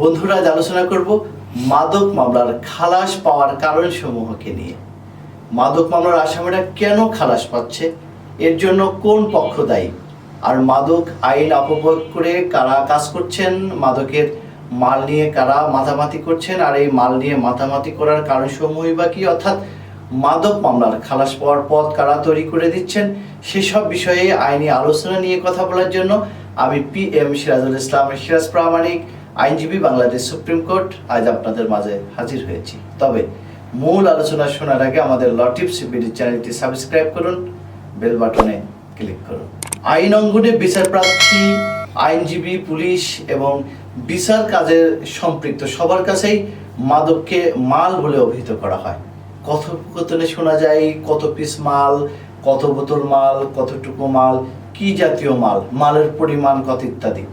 বন্ধুরা, আজ আলোচনা করব মাদক মামলার খালাস পাওয়ার কারণ সমূহকে নিয়ে। মাদক মামলার আসামিরা কেন খালাস পাচ্ছে? এর জন্য কোন পক্ষ দায়ী? আর মাদক আইন অপপ্রয়োগ করে কারা কাজ করছেন? মাদকের মাল নিয়ে কারা মাথামাতি করছেন? আর এই মাল নিয়ে মাথামাতি করার কারণ সমূহই বা কি? অর্থাৎ মাদক মামলার খালাস পাওয়ার পথ কারা তৈরি করে দিচ্ছেন? সেসব বিষয়ে আইনি আলোচনা নিয়ে কথা বলার জন্য আমি পি এম সিরাজুল ইসলাম সিরাজ প্রামাণিক। আইনজীবী বাংলাদেশ সুপ্রিম কোর্ট আজ আপনাদের মাঝে হাজির হয়েছি। তবে মূল আলোচনা শোনার আগে আমাদের লটিপস বিডি চ্যানেলটি সাবস্ক্রাইব করুন, বেল বাটনে ক্লিক করুন। আইন অঙ্গনে বিচার প্রার্থী আইনজীবী, পুলিশ এবং বিচার কাজের সম্পৃক্ত সবার কাছেই মাদককে মাল বলে অভিহিত করা হয়। কথোপকথনে শোনা যায়, কত পিস মাল, কত বোতল মাল, কতটুকু মাল, কি জাতীয় মাল, মালের পরিমাণ কত ইত্যাদি।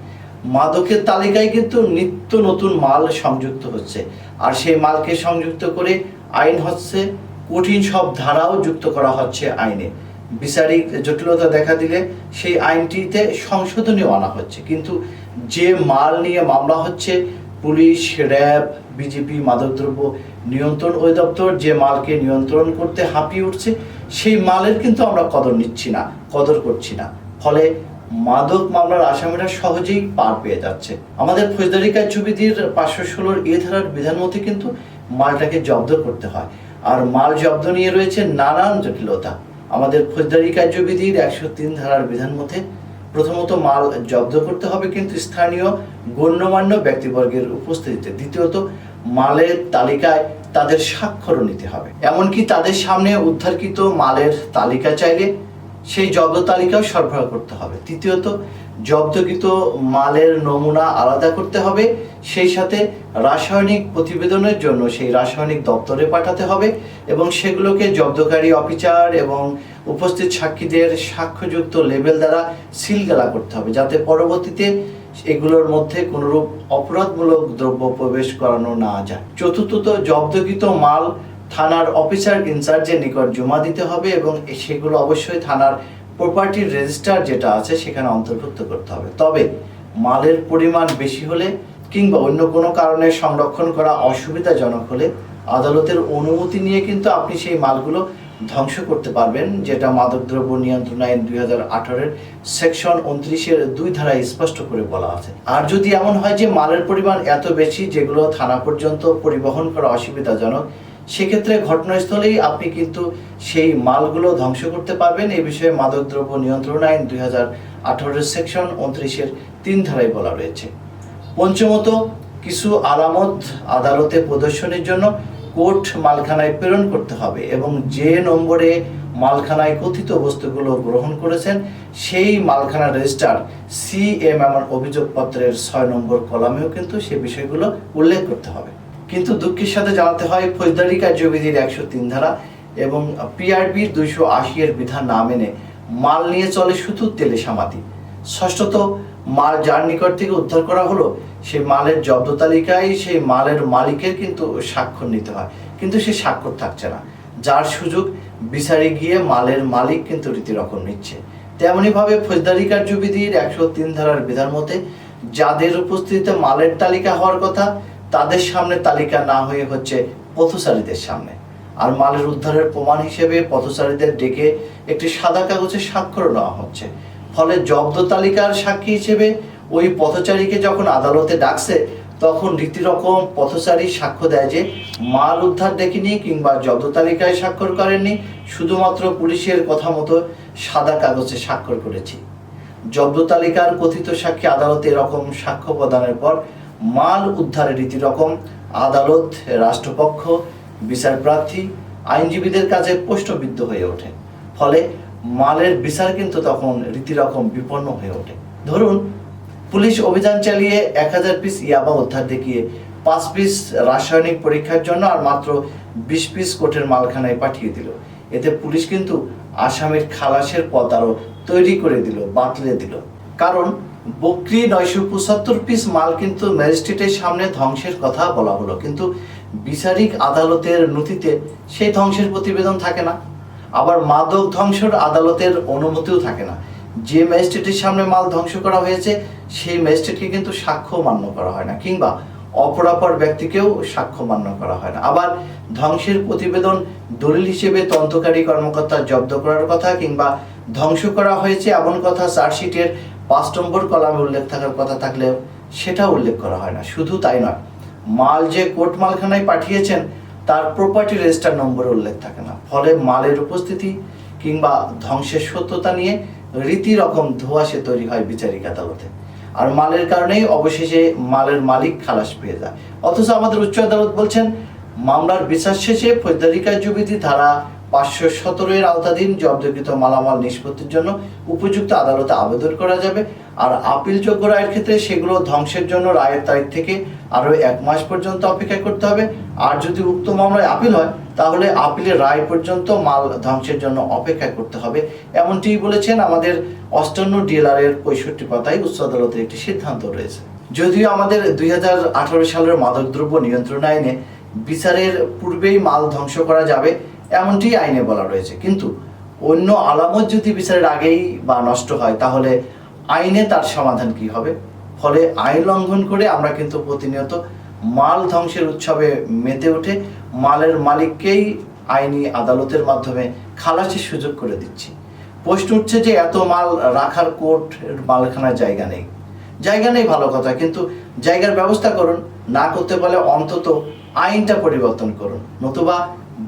মাদকের তালিকায় কিন্তু নিত্য নতুন মাল সংযুক্ত হচ্ছে। আর সেই মালকে সংযুক্ত করে আইন হচ্ছে, কঠিন সব ধারাও যুক্ত করা হচ্ছে আইনে। বিচারিক জটিলতা দেখা দিলে সেই আইনটিতে সংশোধনীও আনা হচ্ছে। কিন্তু যে মাল নিয়ে মামলা হচ্ছে, পুলিশ, র্যাব, বিজেপি, মাদকদ্রব্য নিয়ন্ত্রণ অধিদপ্তর, যে মালকে নিয়ন্ত্রণ করতে হাঁপিয়ে উঠছে, সেই মালের কিন্তু আমরা কদর নিচ্ছি না, কদর করছি না। ফলে মাদক মামলার আসামিরা সহজেই পার পেয়ে যাচ্ছে। আমাদের ফৌজদারি কার্যবিধির পাঁচশো ষোলোর এ ধারার বিধান মতে কিন্তু মালটাকে জব্দ করতে হয়। আর মাল জব্দ নিয়ে রয়েছে নানান জটিলতা। আমাদের ফৌজদারি কার্যবিধির একশো তিন ধারার বিধান মতে প্রথমত মাল জব্দ করতে হবে কিন্তু স্থানীয় গণ্যমান্য ব্যক্তিবর্গের উপস্থিতিতে। দ্বিতীয়ত, মালের তালিকায় তাদের স্বাক্ষরও নিতে হবে। এমনকি তাদের সামনে উদ্ধারকৃত মালের তালিকা চাইলে সেই জব্দ তালিকাও সরবরাহ করতে হবে। তৃতীয়ত, জব্দকৃত মালের নমুনা আলাদা করতে হবে। সেই সাথে রাসায়নিক প্রতিবেদনের জন্য সেই রাসায়নিক দপ্তরে পাঠাতে হবে এবং সেগুলোকে জব্দকারী অফিসার এবং উপস্থিত সাক্ষীদের সাক্ষ্যযুক্ত লেবেল দ্বারা সিলগালা করতে হবে, যাতে পরবর্তীতে এগুলোর মধ্যে কোনোরূপ অপরাধমূলক দ্রব্য প্রবেশ করানো না যায়। চতুর্থত, জব্দকৃত মাল থানার অফিসার ইনচার্জের নিকট জমা দিতে হবে এবং সেগুলো অবশ্যই থানার প্রপার্টির রেজিস্টার যেটা আছে সেখানে অন্তর্ভুক্ত করতে হবে। তবে মালের পরিমাণ বেশি হলে কিংবা অন্য কোনো কারণে সংরক্ষণ করা অসুবিধাজনক হলে আদালতের অনুমতি নিয়ে কিন্তু আপনি সেই মালগুলো ধ্বংস করতে পারবেন, যেটা মাদকদ্রব্য নিয়ন্ত্রণ আইন দুই হাজার আঠারোর সেকশন উনত্রিশের দুই ধারায় স্পষ্ট করে বলা আছে। আর যদি এমন হয় যে মালের পরিমাণ এত বেশি যেগুলো থানা পর্যন্ত পরিবহন করা অসুবিধাজনক সেক্ষেত্রে ঘটনাস্থলেই আপনি কিন্তু সেই মালগুলো ধ্বংস করতে পারবেন। এই বিষয়ে মাদকদ্রব্য নিয়ন্ত্রণ আইন দুই হাজার আঠারোর সেকশন উনত্রিশের তিন ধারায় বলা রয়েছে। পঞ্চমত, কিছু আলামত আদালতে প্রদর্শনের জন্য কোর্ট মালখানায় প্রেরণ করতে হবে এবং যে নম্বরে মালখানায় কথিত বস্তুগুলো গ্রহণ করেছেন, সেই মালখানা রেজিস্টার সি এম এমন অভিযোগপত্রের ছয় নম্বর কলামেও কিন্তু সে বিষয়গুলো উল্লেখ করতে হবে। কিন্তু দুঃখের সাথে জানাতে হয় ফৌজদারি কার্যবিধির একশো তিন ধারা এবং পিআরবির দুইশো আশি এর বিধান না মেনে মাল নিয়ে চলে শুধু তেলে সামাতি। ষষ্ঠত, মাল যার নিকট থেকে উদ্ধার করা হলো সেই মালের জব্দ তালিকায় সেই মালের মালিকের কিন্তু স্বাক্ষর নিতে হয়, কিন্তু সে স্বাক্ষর থাকছে না। যার সুযোগ, বিচারে গিয়ে মালের মালিক কিন্তু রীতিরকম নিচ্ছে। তেমনিভাবে ফৌজদারি কার্যবিধির একশো তিন ধারার বিধান মতে, যাদের উপস্থিতিতে মালের তালিকা হওয়ার কথা তাদের সামনে তালিকা না হয়ে হচ্ছে পথচারীদের সামনে। আর মালের উদ্ধারের প্রমাণ হিসেবে পথচারীদের ডেকে একটি সাদা কাগজে স্বাক্ষর নেওয়া হচ্ছে। ফলে জব্দ তালিকার সাক্ষী হিসেবে ওই পথচারীকে যখন আদালতে ডাকছে, তখন রীতিরকম পথচারী সাক্ষ্য দেয় যে মাল উদ্ধার দেখিনি কিংবা জব্দ তালিকায় স্বাক্ষর করেননি, শুধুমাত্র পুলিশের কথা মতো সাদা কাগজে স্বাক্ষর করেছি। জব্দ তালিকার কথিত সাক্ষী আদালতে এরকম সাক্ষ্য প্রদানের পর মাল উদ্ধারের রীতি রকম, আদালত, রাষ্ট্রপক্ষ, বিচার প্রার্থী, আইনজীবীদের কাছে প্রশ্নবিদ্ধ হয়ে ওঠে। ফলে মালের বিচার কিন্তু তখন রীতিরকম বিপন্ন হয়ে ওঠে। ধরুন, পুলিশ অভিযান চালিয়ে এক হাজার পিস ইয়াবা উদ্ধার দেখিয়ে পাঁচ পিস রাসায়নিক পরীক্ষার জন্য আর মাত্র বিশ পিস কোর্টের মালখানায় পাঠিয়ে দিল। এতে পুলিশ কিন্তু আসামির খালাসের পথ আরও তৈরি করে দিল, বাতলে দিল। কারণ বকরি নয়শো পঁচাত্তর পিস মাল কিন্তু ম্যাজিস্ট্রেটের সামনে ধ্বংসের কথা বলা হলো। কিন্তু বিচারিক আদালতের নথিতে সেই ধ্বংসের প্রতিবেদন থাকে না। আবার মাদক ধ্বংসের আদালতের অনুমতিও থাকে না। যে ম্যাজিস্ট্রেটের সামনে মাল ধ্বংস করা হয়েছে, সেই ম্যাজিস্ট্রেটকে কিন্তু সাক্ষ্য মান্য করা হয় না, কিংবা অপরাপর ব্যক্তিকেও সাক্ষ্য মান্য করা হয় না। আবার ধ্বংসের প্রতিবেদন দলিল হিসেবে তদন্তকারী কর্মকর্তা জব্দ করার কথা, কিংবা ধ্বংস করা হয়েছে এমন কথা চার্জশিটের পাঁচ নম্বর কলামে উল্লেখ থাকার কথা থাকলেও সেটা উল্লেখ করা হয় না। শুধু তাই নয়, মাল যে কোর্ট মালখানায় পাঠিয়েছেন, তার প্রপার্টি রেজিস্টার নম্বরে উল্লেখ থাকে না। ফলে মালের উপস্থিতি কিংবা ধ্বংসের সত্যতা নিয়ে রীতি রকম ধোঁয়াশে তৈরি হয় বিচারিক আদালতে। আর মালের কারণেই অবশেষে মালের মালিক খালাস পেয়ে যায়। অথচ আমাদের উচ্চ আদালত বলছেন, মামলার বিচার শেষে ফৌজদারি কার্যবিধি ধারা পাঁচশো সতেরো এর আওতাধীন জব্দকৃত মালামাল নিষ্পত্তির জন্য উপযুক্ত আদালতে আবেদন করা যাবে। আর আপিলযোগ্য রায়ের ক্ষেত্রে সেগুলো ধ্বংসের জন্য রায়ের তারিখ থেকে আরও এক মাস পর্যন্ত অপেক্ষা করতে হবে। আর যদি উক্ত মামলায় আপিল হয়, তাহলে আপিলের রায় পর্যন্ত মাল ধ্বংসের জন্য অপেক্ষা করতে হবে। এমনটি বলেছেন আমাদের অষ্টান্ন ডিএলআর এর পঁয়ষট্টি পাতায় উচ্চ আদালতের একটি সিদ্ধান্ত রয়েছে। যদিও আমাদের দুই হাজার আঠারো সালের মাদকদ্রব্য নিয়ন্ত্রণ আইনে বিচারের পূর্বেই মাল ধ্বংস করা যাবে এমনটি আইনে বলা রয়েছে। কিন্তু অন্য আলামত যদি বিচারের আগেই বা নষ্ট হয়, তাহলে আইনে তার সমাধান কি হবে? ফলে আইন লঙ্ঘন করে আমরা কিন্তু প্রতিনিয়ত মাল ধ্বংসের উৎসবে মেতে উঠে মালের মালিককেই আইনি আদালতের মাধ্যমে খালাসির সুযোগ করে দিচ্ছি। প্রশ্ন উঠছে যে এত মাল রাখার কোর্ট মালখানার জায়গা নেই। জায়গা নেই ভালো কথা, কিন্তু জায়গার ব্যবস্থা করুন, না করতে পারলে অন্তত আইনটা পরিবর্তন করুন। নতুবা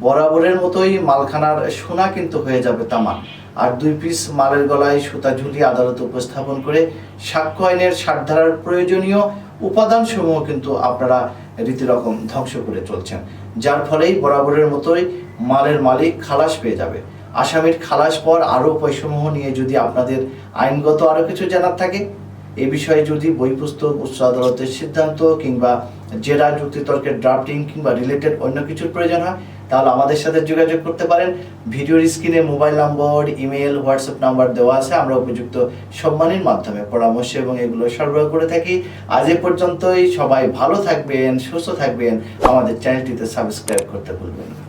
বরাবরের মতোই মালখানার সোনা কিন্তু হয়ে যাবে তামা আর দুই পিস মালের গলায় সুতা ঝুলিয়ে আদালত উপস্থাপন করে সাক্ষ্য আইনের ধারার প্রয়োজনীয় উপাদান সমূহ কিন্তু আপনারা রীতিরকম ধ্বংস করে চলছেন। যার ফলেই বরাবরের মতোই মালের মালিক খালাস পেয়ে যাবে। আসামির খালাস পর আরও পয়সমূহ নিয়ে যদি আপনাদের আইনগত আরও কিছু জানার থাকে, এ বিষয়ে যদি বই পুস্তক, উচ্চ আদালতের সিদ্ধান্ত কিংবা জেরা যুক্তিতর্কের ড্রাফটিং কিংবা রিলেটেড অন্য কিছুর প্রয়োজন হয় তাহলে আমাদের সাথে যোগাযোগ করতে পারেন। ভিডিওর স্ক্রিনে mobile number email WhatsApp number দেওয়া আছে। আমরা উপযুক্ত সম্মানের মাধ্যমে পরামর্শ এবং এগুলো সরবরাহ করে থাকি। আজ এ পর্যন্তই। সবাই ভালো থাকবেন, সুস্থ থাকবেন। আমাদের চ্যানেলটিতে সাবস্ক্রাইব করতে ভুলবেন না।